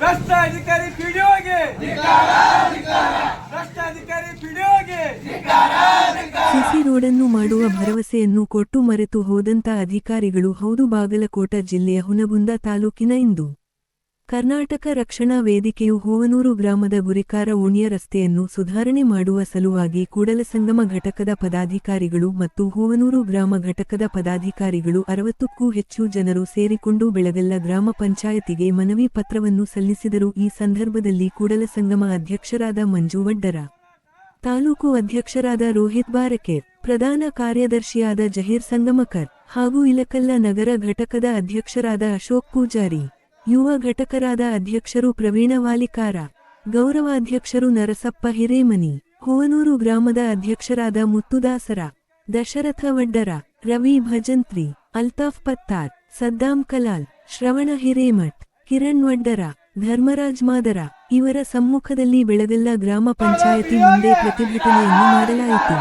ಭ್ರಷ್ಟಾಧಿಕಾರಿ ಭ್ರಷ್ಟ ಭ್ರಷ್ಟಾಧಿಕಾರಿ ಪಿಡಿಯೋಗೆ. ಸಿಸಿ ರೋಡನ್ನು ಮಾಡುವ ಭರವಸೆಯನ್ನು ಕೊಟ್ಟು ಮರೆತು ಹೋದಂತ ಅಧಿಕಾರಿಗಳು ಹೌದು ಬಾಗಲಕೋಟ ಜಿಲ್ಲೆಯ ಹುನಗುಂದ ತಾಲೂಕಿನ ಇಂದು. ಕರ್ನಾಟಕ ರಕ್ಷಣಾ ವೇದಿಕೆಯು ಹೋವನೂರು ಗ್ರಾಮದ ಗುರಿಕಾರ ಓಣಿಯ ರಸ್ತೆಯನ್ನು ಸುಧಾರಣೆ ಮಾಡುವ ಸಲುವಾಗಿ ಕೂಡಲಸಂಗಮ ಘಟಕದ ಪದಾಧಿಕಾರಿಗಳು ಮತ್ತು ಹೂವನೂರು ಗ್ರಾಮ ಘಟಕದ ಪದಾಧಿಕಾರಿಗಳು ಅರವತ್ತಕ್ಕೂ ಹೆಚ್ಚು ಜನರು ಸೇರಿಕೊಂಡು ಬೆಳಗಲ್ಲ ಗ್ರಾಮ ಪಂಚಾಯತಿಗೆ ಮನವಿ ಪತ್ರವನ್ನು ಸಲ್ಲಿಸಿದರು. ಈ ಸಂದರ್ಭದಲ್ಲಿ ಕೂಡಲಸಂಗಮ ಅಧ್ಯಕ್ಷರಾದ ಮಂಜು ವಡ್ಡರ, ತಾಲೂಕು ಅಧ್ಯಕ್ಷರಾದ ರೋಹಿತ್ ಬಾರಕೇರ್, ಪ್ರಧಾನ ಕಾರ್ಯದರ್ಶಿಯಾದ ಜಹೀರ್ ಸಂಗಮಕರ್ ಹಾಗೂ ಇಲಕಲ್ಲ ನಗರ ಘಟಕದ ಅಧ್ಯಕ್ಷರಾದ ಅಶೋಕ್ ಪೂಜಾರಿ. ಯುವ ಘಟಕರಾದ ಅಧ್ಯಕ್ಷರು ಪ್ರವೀಣ ವಾಲಿಕಾರ ಗೌರವಾಧ್ಯಕ್ಷರು ನರಸಪ್ಪ ಹಿರೇಮನಿ ಹುವನೂರು ಗ್ರಾಮದ ಅಧ್ಯಕ್ಷರಾದ ಮುತ್ತುದಾಸರ, ದಶರಥ ವಡ್ಡರ, ರವಿ ಭಜಂತ್ರಿ, ಅಲ್ತಾಫ್ ಪತ್ತಾರ್ ಸದ್ದಾಂ ಕಲಾಲ್, ಶ್ರವಣ ಹಿರೇಮಠ್, ಕಿರಣ್ ವಡ್ಡರ, ಧರ್ಮರಾಜ್ ಮಾದರ ಇವರ ಸಮ್ಮುಖದಲ್ಲಿ ಬೆಳಗಲ್ಲ ಗ್ರಾಮ ಪಂಚಾಯತಿ ಮುಂದೆ ಪ್ರತಿಭಟನೆಯನ್ನು ಮಾಡಲಾಯಿತು.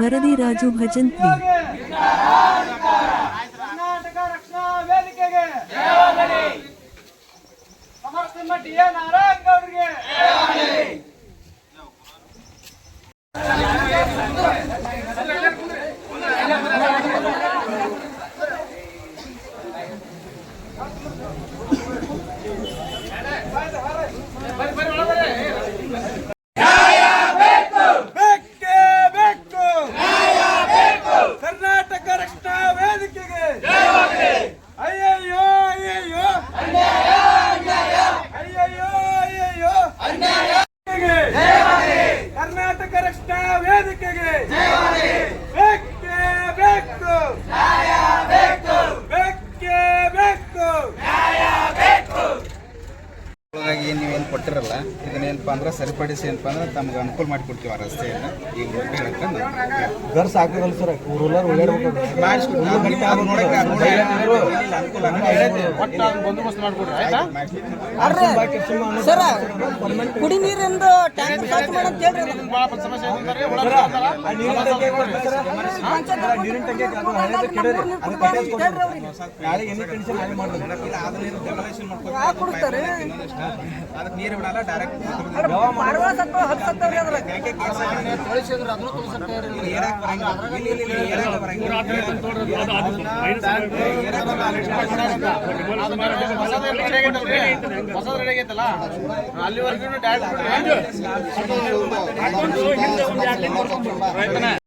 ವರದಿ ರಾಜು ಭಜಂತ್ರಿ. ಸಮರ್ಥನ ಡಿ ಎ ನಾರಾಯಣ್ ಗೌಡ್ರಿಗೆ ಬೇಕೇ ವೇದಿಕೆಗೆ. ಬೆಕ್ಕೆ ಬೇಕು. ಬೇಕೇ. ಬೇಕು. ಒಳಗಾಗಿ ಏನು ಕೊಟ್ಟಿರಲ್ಲ ಇದನ್ನೇನಪ್ಪ ಅಂದ್ರೆ ಸರಿಪಡಿಸಿ ಏನಪ್ಪ ಅಂದ್ರೆ ತಮ್ಗೆ ಅನುಕೂಲ ಮಾಡಿಕೊಡ್ತೀವಿ ಆ ರಸ್ತೆಯನ್ನು. ಈಗ ಹೇಳಕ್ಕೆ ಗರ್ ಸಾಕಿರಲ್ಲ ಸರ್ ಸರ ಕುಡಿ ನೀರಿಂದು ಟ್ಯಾಂಕರ್ ಖರ್ಚು ಮಾಡಂತ ಹೇಳ್ರಿ. ನೀರಿನ ಟಂಕಿ ಕಂಡೀಷನ್ ಡೆಮೊಲೇಷನ್ ಕೊಡ್ತಾರೆ? ಅದಕ್ಕೆ ನೀರು ಬಿಡಲ್ಲ ಡೈರೆಕ್ಟ್ ಅಲ್ಲಿವರೆಗೂ ಸತ್ತು